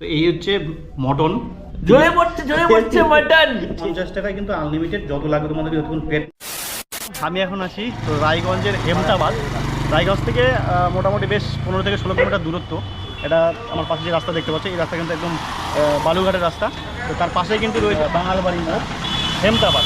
তো এই হচ্ছে মটন। জোরে পড়ছে মাটন। পঞ্চাশ টাকায় কিন্তু আনলিমিটেড যত লাগবে তোমাদের যতক্ষণ পেট আমি এখন আছি তো রায়গঞ্জের হেমতাবাদ। রায়গঞ্জ থেকে মোটামুটি বেশ পনেরো থেকে ষোলো কিলোমিটার দূরত্ব। এটা আমার পাশে যে রাস্তা দেখতে পাচ্ছি এই রাস্তা কিন্তু একদম বালুঘাটের রাস্তা। তো তার পাশেই কিন্তু রয়েছে বাঙালবাড়ি মোড় হেমতাবাদ।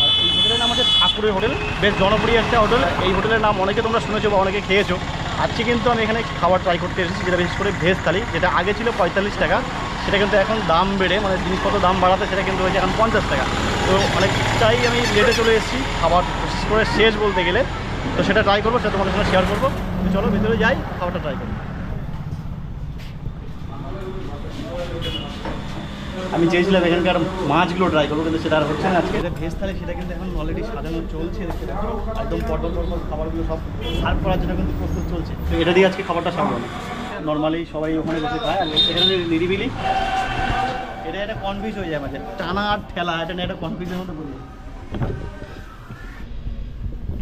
আর এই হোটেলের নাম হচ্ছে ঠাকুরের হোটেল। বেশ জনপ্রিয় একটা হোটেল। এই হোটেলের নাম অনেকে তোমরা শুনেছো বা অনেকে খেয়েছো। আজকে কিন্তু আমি এখানে খাবার ট্রাই করতে এসেছি, যেটা বিশেষ করে ভেজ থালি, যেটা আগে ছিল পঁয়তাল্লিশ টাকা। সেটা কিন্তু এখন দাম বেড়ে মানে জিনিসপত্র দাম বাড়াতে সেটা কিন্তু হয়েছে এখন পঞ্চাশ টাকা। তো অনেকটাই আমি লেটে চলে এসেছি, খাবার বিশেষ করে শেষ বলতে গেলে। তো সেটা ট্রাই করব, সেটা তোমাদের সঙ্গে শেয়ার করব। চলো ভিতরে যাই, খাবারটা ট্রাই করি আমি চেয়েছিলাম এখানকার মাছগুলো ট্রাই করব, কিন্তু সেটা আর হচ্ছে না। আজকে যেটা ভেজ থালি সেটা কিন্তু এখন অলরেডি সাজানো চলছে একদম পটল পটল খাবারগুলো সব সার্ভ করার জন্য কিন্তু প্রস্তুত চলছে। তো এটা দিয়ে আজকে খাবারটা সামলানো নর্মালি সবাই ওখানে বসে খায়, আর এখানে নিরিবিলি, এটা একটা কনফিউজ হয়ে যায় মাঝে টানা আর ঠেলা, এটা নিয়ে একটা কনফিউজের মধ্যে বলি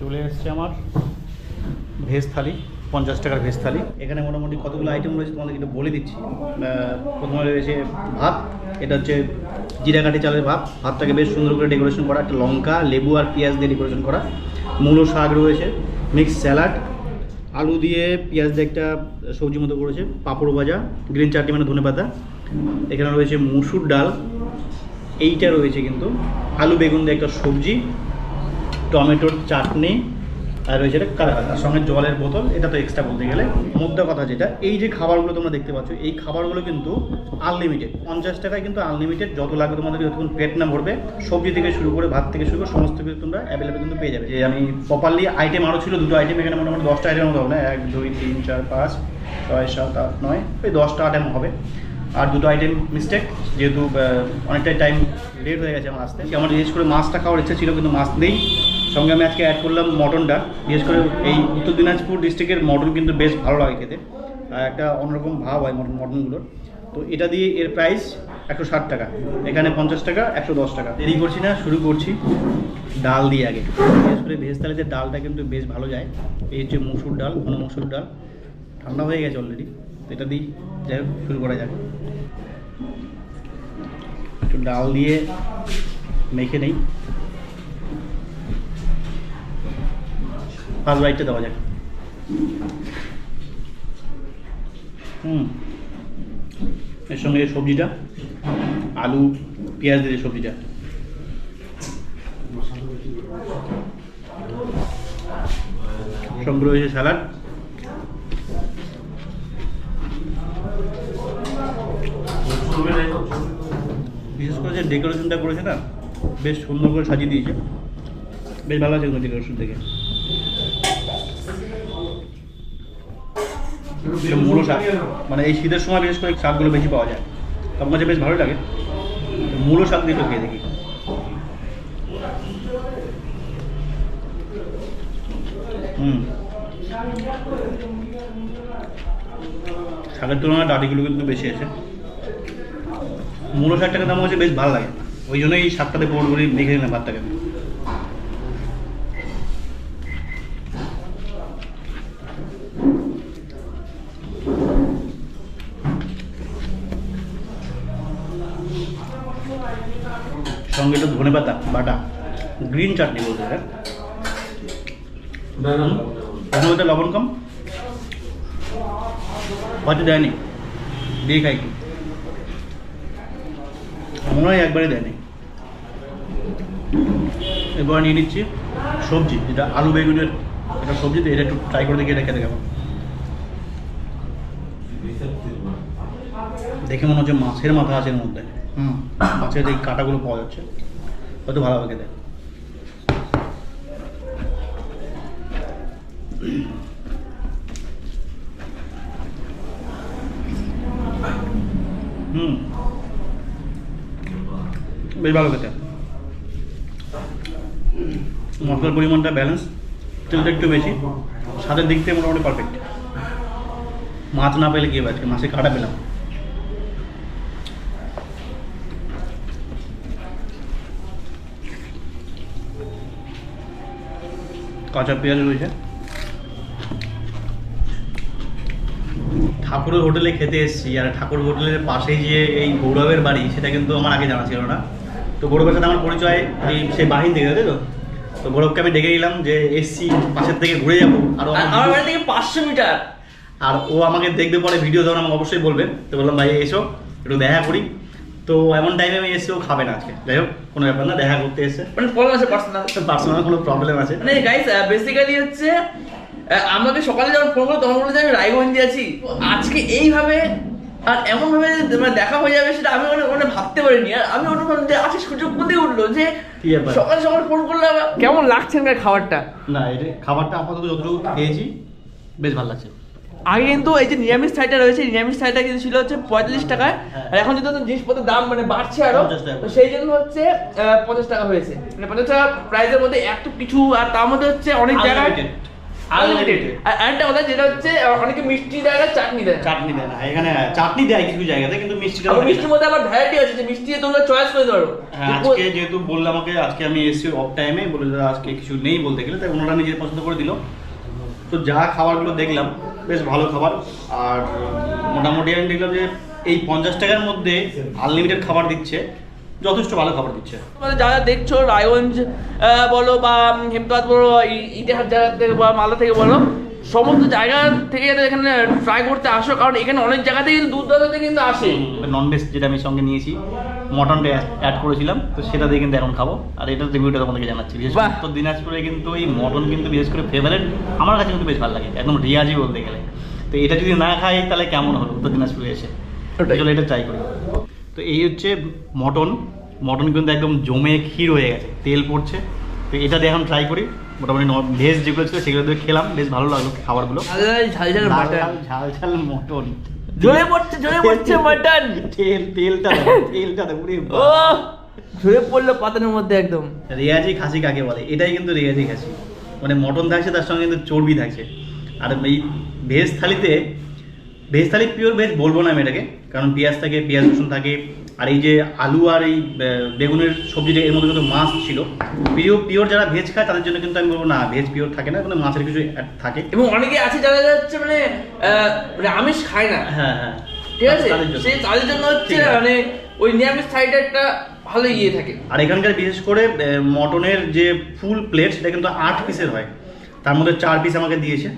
চলে এসছে আমার ভেজ থালি। পঞ্চাশ টাকার ভেজ থালি। এখানে মোটামুটি কতগুলো আইটেম রয়েছে তোমাদেরকে একটু বলে দিচ্ছি। প্রথমে রয়েছে ভাত, এটা হচ্ছে জিরাকাঠি চালের ভাত। ভাতটাকে বেশ সুন্দর করে ডেকোরেশন করা, একটা লঙ্কা, লেবু আর পেঁয়াজ দিয়ে ডেকোরেশন করা। মূলো শাক রয়েছে মিক্স স্যালাড আলু দিয়ে পেঁয়াজ দিয়ে একটা সবজি মতো করেছে, পাঁপড় ভাজা গ্রিন চাটনি মানে ধনে পাতা। এখানে রয়েছে মুসুর ডাল, এইটা রয়েছে কিন্তু। আলু, বেগুন দিয়ে একটা সবজি, টমেটোর চাটনি আর রয়েছে সঙ্গে জলের বোতল, এটা তো এক্সট্রা বলতে গেলে। মুদ্রা কথা যেটা, এই যে খাবারগুলো তোমরা দেখতে পাচ্ছ, এই খাবারগুলো কিন্তু আনলিমিটেড পঞ্চাশ টাকায় কিন্তু আনলিমিটেড যত লাগবে তোমাদের যতক্ষণ পেট না ভরবে, সবজি থেকে শুরু করে ভাত থেকে শুরু করে সমস্ত কিছু তোমরা অ্যাভেলেবেল কিন্তু পেয়ে যাবে। যে আমি প্রপারলি আইটেম আরও ছিল, দুটো আইটেম এখানে মোটামুটি দশটা আইটেম মতো হবে না? এক, দুই, তিন, চার, পাঁচ, ছয়, সাত, আট, নয় ওই দশটা আইটেম হবে। আর দুটো আইটেম মিস্টেক যেহেতু অনেকটাই টাইম লেট হয়ে গেছে আমার আসতে। আমার বিশেষ করে মাছটা খাওয়ার ইচ্ছা ছিল, কিন্তু মাছ নেই। সঙ্গে আমি আজকে অ্যাড করলাম মটনটা। বিশেষ করে এই উত্তর দিনাজপুর ডিস্ট্রিক্টের মটন কিন্তু বেশ ভালো লাগে খেতে। আর একটা অন্যরকম ভাব হয় মটন, মটনগুলোর। তো এটা দিয়ে এর প্রাইস একশো ষাট টাকা। এখানে পঞ্চাশ টাকা, একশো দশ টাকা। দেরি করছি না, শুরু করছি ডাল দিয়ে আগে। বিশেষ করে ভেজ ডালটা কিন্তু বেশ ভালো যায়। এই হচ্ছে মুসুর ডাল কোনো মুসুর ডাল। ঠান্ডা হয়ে গেছে অলরেডি তো এটা দিই, যাই হোক, শুরু করা যাক। একটু ডাল দিয়ে মেখে নেই। ফার্স্ট বাইটটা দেওয়া যাক হুম। এর সঙ্গে সবজিটা, আলু, পেঁয়াজ দিয়ে সবজিটা। সঙ্গে রয়েছে স্যালাড বিশেষ করে যে ডেকোরেশনটা করেছে না, বেশ সুন্দর করে সাজিয়ে দিয়েছে। বেশ ভালো আছে ডেকোরেশন থেকে এটা মূলো শাক মানে এই শীতের সময় বিশেষ করে শাকগুলো বেশি পাওয়া যায়। আমার কাছে বেশ ভালো লাগে। মূলো শাক দিয়ে খেয়ে দেখি। হুম। শাকের তুলনায় ডাটিগুলো কিন্তু বেশি আছে। মূলো শাকটাকে দাম হচ্ছে বেশ ভালো লাগে। ওই জন্যই এই শাকটাতে করে মেখে নিলাম ভাতটাকে। সঙ্গে একটু ধনে পাতা বাটা গ্রিন চাটনি বলতে পারে ধনে পাতা লবণ কম? হয়তো দেয়নি। দিয়ে খাই কি মনে হয় একবারে দেয়নি। এবার নিয়ে নিচ্ছি সবজি যেটা আলু বেগুনের একটা সবজি তো এটা একটু ট্রাই করে দেখি এটা খেতে কেমন? দেখে মনে হচ্ছে মাছের মাথা আছে এর মধ্যে। হুম। মাছের এই কাঁটাগুলো পাওয়া যাচ্ছে। হয়তো ভালো হবে খেতে। হুম। বেশ ভালো খেতে। মশলার পরিমাণটা ব্যালেন্স তেলটা একটু বেশি। স্বাদের দিক থেকে মোটামুটি পারফেক্ট মাছ না পেলে কি আজকে মাছে কাটা পেলাম। কাঁচা পেঁয়াজ রয়েছে। ঠাকুরের হোটেলে খেতে এসেছি আর ঠাকুর হোটেলের পাশেই যে এই গৌরবের বাড়ি সেটা কিন্তু আমার আগে জানা ছিল না। তো গৌরবের সাথে আমার পরিচয় এই সেই বাহিনী থেকে তাই তো? তো গৌরবকে আমি ডেকে গেলাম যে এসছি পাশের থেকে ঘুরে যাব। আরও আমার বাড়ি থেকে পাঁচশো মিটার। আর ও আমাকে দেখবে পরে ভিডিও তখন আমাকে অবশ্যই বলবে। তো বললাম ভাই এসো একটু দেখা করি। তো এমন টাইমে আমি এসে ও খাবে না আজকে। যাই হোক কোনো ব্যাপার না দেখা করতে এসে। মানে প্রবলেম আছে পার্সোনাল পার্সোনাল কোনো প্রবলেম আছে? মানে গাইস বেসিক্যালি হচ্ছে আমাকে সকালে যখন ফোন করল তখন বলল যে আমি রায়গঞ্জে আছি। আজকে এইভাবে আর এমন ভাবে মানে দেখা হয়ে যাবে সেটা আমি মানে মানে ভাবতে পারিনি। আর আমি ওটা যে আজকে সূর্য কোথায় উঠল যে সকাল সকাল ফোন করলে কেমন লাগছে না খাবারটা? না এটা খাবারটা আপাতত যতটুকু খেয়েছি বেশ ভালো লাগছে। আগে কিন্তু এই যে নিরামিষ থাইটা রয়েছে নিরামিষ থাইটা কিন্তু ছিল হচ্ছে পঁয়তাল্লিশ টাকায় হ্যাঁ। আর এখন যেহেতু জিনিসপত্রের দাম মানে বাড়ছে আরও 50 টাকা। তো সেই জন্য হচ্ছে পঞ্চাশ টাকা হয়েছে মানে পঞ্চাশ টাকা প্রাইসের মধ্যে এত কিছু আর তার মধ্যে হচ্ছে অনেক জায়গায়. আনলিমিটেড। আর কথা যেটা হচ্ছে অনেকে মিষ্টি দেয় না চাটনি দেয় না চাটনি দেয় না এখানে চাটনি দেয় কিছু জায়গাতে কিন্তু মিষ্টিটা মিষ্টির মধ্যে আবার ভ্যারাইটি আছে যে মিষ্টি তোমরা চয়েস করে ধরো হ্যাঁ, আজকে যেহেতু বললাম আমাকে আজকে আমি এসেছি অফ টাইমে বলে আজকে কিছু নেই বলতে গেলে তাই ওনারা নিজের পছন্দ করে দিল তো যা খাবারগুলো দেখলাম বেশ ভালো খাবার। আর, মোটামুটি আমি দেখলাম যে এই পঞ্চাশ টাকার মধ্যে আনলিমিটেড খাবার দিচ্ছে, যথেষ্ট ভালো খাবার দিচ্ছে। যারা দেখছ, রায়গঞ্জ বলো বা হেমতাজ বলো ইতিহাস জায়গা থেকে বা মালদা থেকে বলো সমস্ত জায়গা থেকে যাতে এখানে ট্রাই করতে আসো কারণ এখানে অনেক জায়গাতে কিন্তু দূর দূরান্ত থেকে কিন্তু আসে। ননভেজ যেটা আমি সঙ্গে নিয়েছি মটনটা অ্যাড করেছিলাম তো সেটা দিয়ে কিন্তু এখন খাব। আর এটার রিভিউটা তোমাদেরকে জানাচ্ছি। বিশেষ করে। উত্তর দিনাজপুরে কিন্তু এই মটন কিন্তু বিশেষ করে ফেভারিট আমার কাছে কিন্তু বেশ ভালো লাগে একদম রিয়াজি বলতে গেলে। তো এটা যদি না খাই তাহলে কেমন হলো উত্তর দিনাজপুরে এসে। চলো এটা ট্রাই করি। তো এই হচ্ছে মটন। মটন কিন্তু একদম জমে ক্ষীর হয়ে গেছে তেল পড়ছে। তো এটা দিয়ে এখন ট্রাই করি। মোটামুটি ভেজ যেগুলো ছিল সেগুলো দিয়ে খেলাম। বেশ ভালো লাগল খাবারগুলো। ঝাল ঝাল ঝাল ঝাল ঝাল মটন ঝরে পড়ছে ঝরে পড়ছে মাটন তেল তেলটা তেলটা ওরে ও। ঝরে পড়ল পাতানোর মধ্যে একদম। রেয়াজি খাসি কাকে বলে? এটাই কিন্তু রেয়াজি খাসি। মানে মটন থাকছে তার সঙ্গে কিন্তু চর্বি থাকছে। আর এই ভেজ থালিতে ভেজ থালি পিওর ভেজ বলব না আমি এটাকে কারণ পেঁয়াজ থাকে পেঁয়াজ রসুন থাকে আর এই যে আলু আর এই বেগুনের সবজিটা এর মধ্যে কিন্তু মাছ ছিল পিওর পিওর যারা ভেজ খায় তাদের জন্য কিন্তু আমি বলব না ভেজ পিওর থাকে না কিন্তু মাছের কিছু থাকে। এবং অনেকে আছে যারা হচ্ছে মানে মানে আমিষ খায় না। হ্যাঁ হ্যাঁ। ঠিক আছে। সে তাদের জন্য হচ্ছে মানে ওই নিরামিষ সাইডে একটা ভালো ইয়ে থাকে। আর এখানকার বিশেষ করে মটনের যে ফুল প্লেট সেটা কিন্তু আট পিসের হয়। তার মধ্যে চার পিস আমাকে দিয়েছে।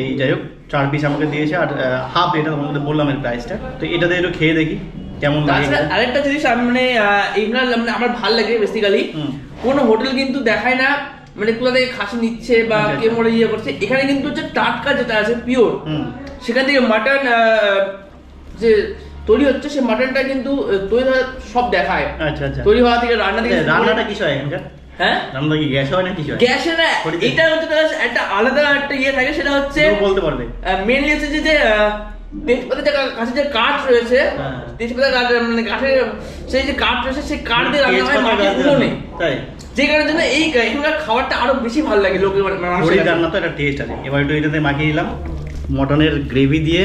এই যাই হোক। চার পিস আমাকে দিয়েছে আর হাফ এটা মধ্যে বললাম এর প্রাইসটা তো এটা দিয়ে একটু খেয়ে দেখি কেমন লাগে। আরেকটা জিনিস মানে এগুলো মানে আমার ভালো লাগে বেসিক্যালি। কোনো হোটেল কিন্তু দেখায় না মানে কোথা থেকে খাসি নিচ্ছে বা আচ্ছা, কে আচ্ছা। মরে ইয়ে করছে। এখানে কিন্তু হচ্ছে টাটকা যেটা আছে পিওর সেখান থেকে মাটন যে তৈরি হচ্ছে সেই মাটনটা কিন্তু তৈরি সব দেখায়। আচ্ছা আচ্ছা। তৈরি হওয়া থেকে রান্না থেকে রান্নাটা কিছু হয় এখানকার? হ্যাঁ? রান্নাটা কি গ্যাস হয় না কিছু হয়? না এটা হচ্ছে একটা আলাদা একটা ইয়ে থাকে সেটা হচ্ছে বলতে পারবে। মেনলি হচ্ছে যে যে তেজপাতা কাছে যে কাঠ রয়েছে হ্যাঁ। তেজপাতা কাঠ মানে কাঠের সেই যে কাঠ রয়েছে সেই কাঠ দিয়ে রান্না হয় মাটির উনুনে তাই। যে কারণের জন্য এই এখানকার খাবারটা আরও বেশি ভালো লাগে লোকের মানে। রান্না তো একটা টেস্ট আছে। এবার একটু এটাতে মাখিয়ে নিলাম। মটনের গ্রেভি দিয়ে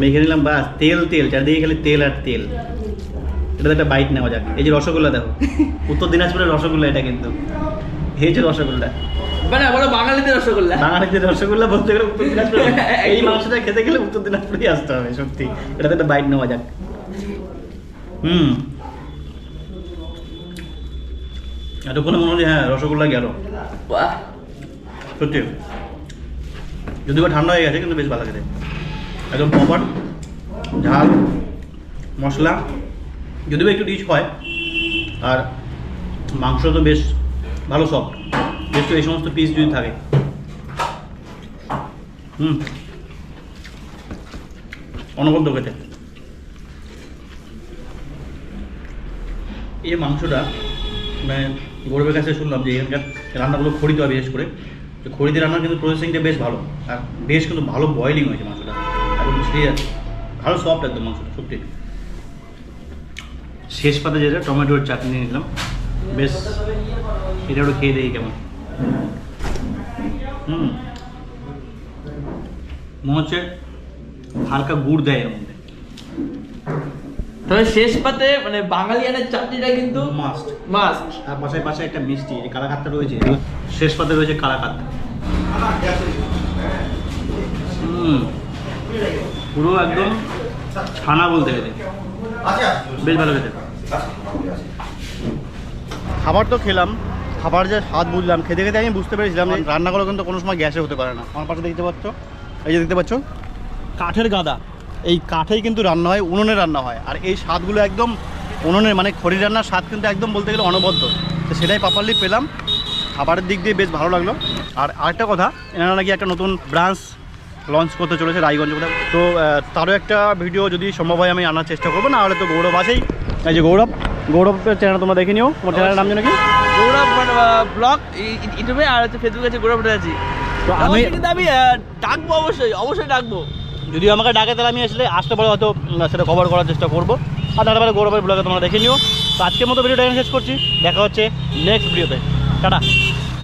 মেখে নিলাম। বাস তেল তেল চারদিকে খালি তেল আর তেল। এটাতে একটা বাইট নেওয়া যাক। এই যে রসগোল্লা দেখো। উত্তর দিনাজপুরের রসগোল্লা এটা কিন্তু। এই যে রসগোল্লা। মানে বাঙালিদের রসগোল্লা। বাঙালিদের রসগোল্লা বলতে গেলে উত্তর দিনাজপুর এই মাংসটা খেতে গেলে উত্তর দিনাজপুরেই আসতে হবে সত্যি। এটাতে একটা বাইট নেওয়া যাক। হুম। এতক্ষণে মনে হচ্ছে হ্যাঁ রসগোল্লা গেল। সত্যি। যদিও ঠান্ডা হয়ে গেছে কিন্তু বেশ ভালো খেতে। একদম প্রপার ঝাল মশলা। যদিও একটু রিচ হয়, আর মাংস তো বেশ ভালো সফট বেশ এই সমস্ত পিস যদি থাকে। হুম। অনবদ্য খেতে। এই মাংসটা মানে গরিবের কাছে শুনলাম যে এখানকার রান্নাগুলো খড়িতে হয় বিশেষ করে। তো খড়িতে রান্নার কিন্তু প্রসেসিংটা বেশ ভালো, আর বেশ কিন্তু ভালো বয়েলিং হয়েছে মাংসটা। একদম ভালো সফট একদম মাংসটা, সত্যি। শেষ পাতে যেটা টমেটোর চাটনি নিলাম। বেশ এটা একটু খেয়ে দেখি কেমন। হুম। মনে হচ্ছে হালকা গুড় দেয় এর মধ্যে। তবে শেষ পাতে মানে বাঙালিয়ানের চাটনিটা কিন্তু মাস্ট মাস্ট আর পাশে পাশে একটা মিষ্টি এই কালাকাতটা রয়েছে শেষ পাতে রয়েছে কালাকাত। হুম। পুরো একদম ছানা বলতে গেলে। বেশ ভালো খেতে। খাবার তো খেলাম, খাবার যে স্বাদ বুঝলাম, খেতে খেতে আমি বুঝতে পেরেছিলাম রান্নাগুলো কিন্তু কোনো সময় গ্যাসে হতে পারে না। আমার পাশে দেখতে পাচ্ছ, এই যে দেখতে পাচ্ছ, কাঠের গাদা। এই কাঠেই কিন্তু রান্না হয়, উনুনে রান্না হয়। আর এই স্বাদগুলো একদম উনুনের মানে খড়ি রান্নার স্বাদ কিন্তু একদম বলতে গেলে অনবদ্য। তো সেটাই প্রপারলি পেলাম। খাবারের দিক দিয়ে বেশ ভালো লাগল। আর আরেকটা কথা, এনারা নাকি একটা নতুন ব্রাঞ্চ লঞ্চ করতে চলেছে রায়গঞ্জ কোথায় তো তারও একটা ভিডিও যদি সম্ভব হয় আমি আনার চেষ্টা করব না হলে তো গৌরব আছেই। এই যে গৌরব গৌরবের চ্যানেল তোমরা দেখে নিও। তোমার চ্যানেলের নাম যেন কি? গৌরব ব্লগ ইউটিউবে আর হচ্ছে ফেসবুকে আছে গৌরব আছি। তো আমি কিন্তু আমি ডাকবো অবশ্যই অবশ্যই ডাকবো। যদি আমাকে ডাকে তাহলে আমি আসলে আসতে পারে হয়তো সেটা কভার করার চেষ্টা করব। আর তারপরে গৌরবের ব্লগে তোমরা দেখে নিও। তো আজকের মতো ভিডিওটা শেষ করছি। দেখা হচ্ছে নেক্সট ভিডিওতে টাটা।